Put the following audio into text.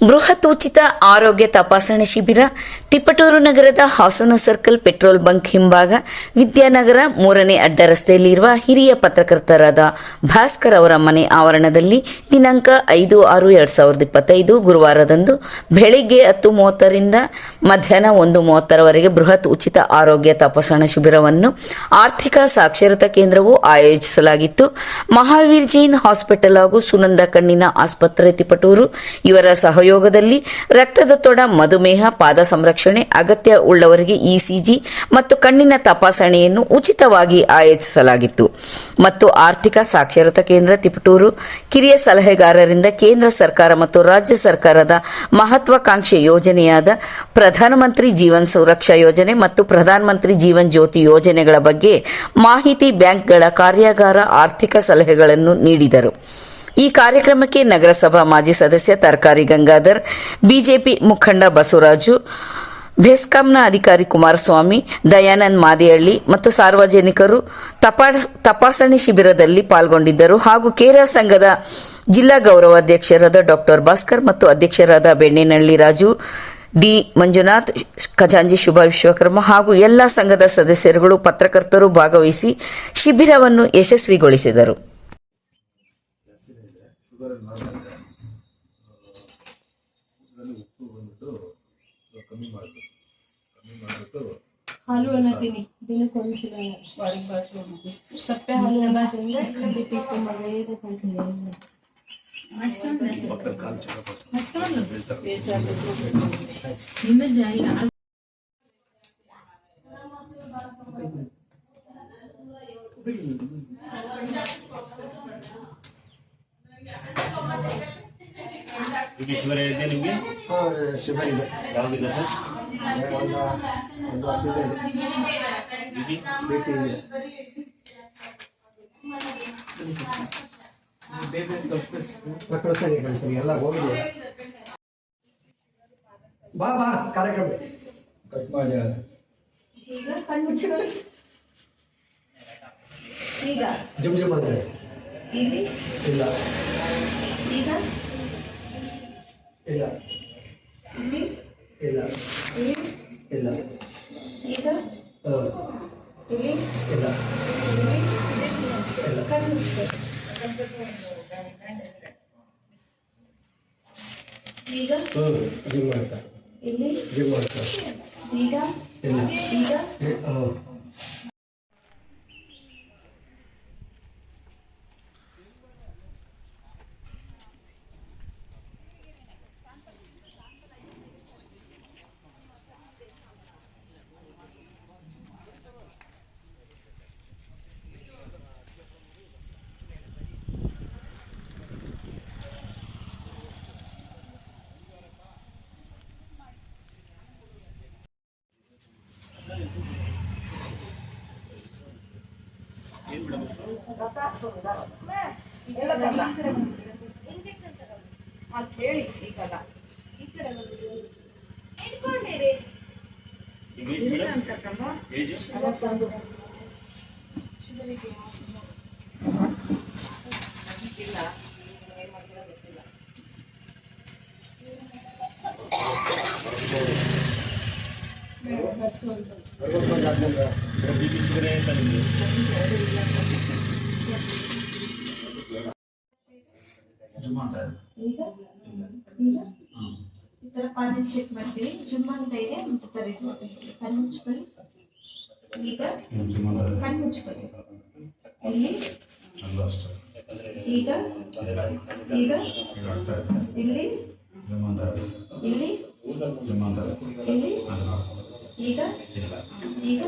ಬೃಹತ್ ಉಚಿತ ಆರೋಗ್ಯ ತಪಾಸಣೆ ಶಿಬಿರ ತಿಪ್ಪಟೂರು ನಗರದ ಹಾಸನ ಸರ್ಕಲ್ ಪೆಟ್ರೋಲ್ ಬಂಕ್ ಹಿಂಭಾಗ ವಿದ್ಯಾನಗರ ಮೂರನೇ ಅಡ್ಡ ರಸ್ತೆಯಲ್ಲಿರುವ ಹಿರಿಯ ಪತ್ರಕರ್ತರಾದ ಭಾಸ್ಕರ್ ಅವರ ಮನೆ ಆವರಣದಲ್ಲಿ ದಿನಾಂಕ ಐದು ಆರು ಎರಡ್ ಸಾವಿರದ ಇಪ್ಪತ್ತೈದು ಗುರುವಾರದಂದು ಬೆಳಿಗ್ಗೆ ಹತ್ತು ಮೂವತ್ತರಿಂದ ಮಧ್ಯಾಹ್ನ ಒಂದು ಮೂವತ್ತರವರೆಗೆ ಬೃಹತ್ ಉಚಿತ ಆರೋಗ್ಯ ತಪಾಸಣಾ ಶಿಬಿರವನ್ನು ಆರ್ಥಿಕ ಸಾಕ್ಷರತಾ ಕೇಂದ್ರವು ಆಯೋಜಿಸಲಾಗಿತ್ತು. ಮಹಾವೀರ್ ಜೈನ್ ಹಾಸ್ಪಿಟಲ್ ಹಾಗೂ ಸುನಂದ ಕಣ್ಣಿನ ಆಸ್ಪತ್ರೆ ತಿಪಟೂರು ಇವರ ಸಹಯೋಗದಲ್ಲಿ ರಕ್ತದೊತ್ತಡ ಮಧುಮೇಹ, ಪಾದ ಸಂರಕ್ಷಣೆ ಅಗತ್ಯ ಉಳ್ಳವರಿಗೆ ಇಸಿಜಿ ಮತ್ತು ಕಣ್ಣಿನ ತಪಾಸಣೆಯನ್ನು ಉಚಿತವಾಗಿ ಆಯೋಜಿಸಲಾಗಿತ್ತು. ಮತ್ತು ಆರ್ಥಿಕ ಸಾಕ್ಷರತಾ ಕೇಂದ್ರ ತಿಪಟೂರು, ಕಿರಿಯ ಸಲಹೆಗಾರರಿಂದ ಕೇಂದ್ರ ಸರ್ಕಾರ ಮತ್ತು ರಾಜ್ಯ ಸರ್ಕಾರದ ಮಹತ್ವಾಕಾಂಕ್ಷೆ ಯೋಜನೆಯಾದ ಪ್ರಧಾನಮಂತ್ರಿ ಜೀವನ್ ಸುರಕ್ಷಾ ಯೋಜನೆ ಮತ್ತು ಪ್ರಧಾನಮಂತ್ರಿ ಜೀವನ್ ಜ್ಯೋತಿ ಯೋಜನೆಗಳ ಬಗ್ಗೆ ಮಾಹಿತಿ ಬ್ಯಾಂಕ್ಗಳ ಕಾರ್ಯಾಗಾರ ಆರ್ಥಿಕ ಸಲಹೆಗಳನ್ನು ನೀಡಿದರು. ಈ ಕಾರ್ಯಕ್ರಮಕ್ಕೆ ನಗರಸಭಾ ಮಾಜಿ ಸದಸ್ಯ ತರಕಾರಿ ಗಂಗಾಧರ್, ಬಿಜೆಪಿ ಮುಖಂಡ ಬಸವರಾಜು ಬೆಸ್ಕಾಂನ ಅಧಿಕಾರಿ ಕುಮಾರಸ್ವಾಮಿ, ದಯಾನಂದ್ ಮಾದಿಹಳ್ಳಿ ಮತ್ತು ಸಾರ್ವಜನಿಕರು ತಪಾಸ್- ತಪಾಸಣೆ ಶಿಬಿರದಲ್ಲಿ ಪಾಲ್ಗೊಂಡಿದ್ದರು ಹಾಗೂ ಕೇರಳ ಸಂಘದ ಜಿಲ್ಲಾ ಗೌರವಾಧ್ಯಕ್ಷರಾದ ಡಾಕ್ಟರ್ ಭಾಸ್ಕರ್ ಮತ್ತು ಅಧ್ಯಕ್ಷರಾದ ಬೆಣ್ಣೆನಳ್ಳಿ ರಾಜು, ಡಿ ಮಂಜುನಾಥ್, ಖಜಾಂಜಿ ಶುಭ ವಿಶ್ವಕರ್ಮ ಹಾಗೂ ಎಲ್ಲ ಸಂಘದ ಸದಸ್ಯರುಗಳು ಪತ್ರಕರ್ತರು ಭಾಗವಹಿಸಿ ಶಿಬಿರವನ್ನು ಯಶಸ್ವಿಗೊಳಿಸಿದರು. ಕಮ್ಮಿ ಮಾಡಬೇಕು. ಹಾಲು ಅನ್ನ ತಿನ್ನಿ ದಿನಕ್ಕೆ ಒಂದ್ಸಲ ಸಪ್ಪೆ ಹಾಲು ಅನ್ನ ತಿಂದ್ರೆ ಬಿ ಪಿ ತುಂಬ ಬೇಗ ಕಂಟ್ರೋಲ್ ಪಕ್ಕದ ಕಾಲು ಚೆಕಪ್ ಇದು ಶುಗರ್ ಇದೆ ನಿಮಗೆ ಶುಗರ್ ಇದೆ ಯಾವ್ದಿದೆ ಸರ್ ಎಲ್ಲ ಬಾ ಬಾ ಕಾರ್ಯಕ್ರಮ ಕಟ್ ಮಾಡಿ ಈಗ? ಕಣ್ಣು ಈಗ ಜುಮ್ ಜುಮ್ ಅಂತಾರೆ ಇಲ್ಲಿ ಈಗ ಇಲ್ಲಿ ಇಲ್ಲ. ಇಲ್ಲಿ? ಇಲ್ಲ. ಈಗ? ಇಲ್ಲಿ? ಇಲ್ಲ. ಈಗ? ಜಿಮ್ ಮಾಡ್ತಾರೆ ಇಲ್ಲಿ? ಜಿಮ್ ಮಾಡ್ತಾರೆ ಈಗ? ಇಲ್ಲ. ಈಗ? ಹೇಳಿ ಈಗಲ್ಲ ಅವತ್ತೊಂದು ಇಲ್ಲ ಏನ್ ಮಾಡ್ತೀರೋ ಗೊತ್ತಿಲ್ಲ ಬಿ ಪಿ ಶುಗರ್ ಅಂತ ನಿಮಗೆ ಜುಮ್ ಅಂತ ಈಗ ಈಗ ಈ ತರ ಪಾದ ಚೆಕ್ ಮಾಡ್ತೀವಿ ಜುಮ್ ಅಂತ ಇದೆ ಮತ್ತೆ ತರ ಇದೆ ಕಣ್ಣು ಮುಚ್ಕೊಳ್ಳಿ ಈಗ ಕಣ್ಣು ಮುಚ್ಕೊಳ್ಳಿ ಇಲ್ಲಿ ಈಗ ಈಗ ಇಲ್ಲಿ ಇಲ್ಲಿ ಇಲ್ಲಿ ಈಗ? ಇಲ್ಲ ಈಗ?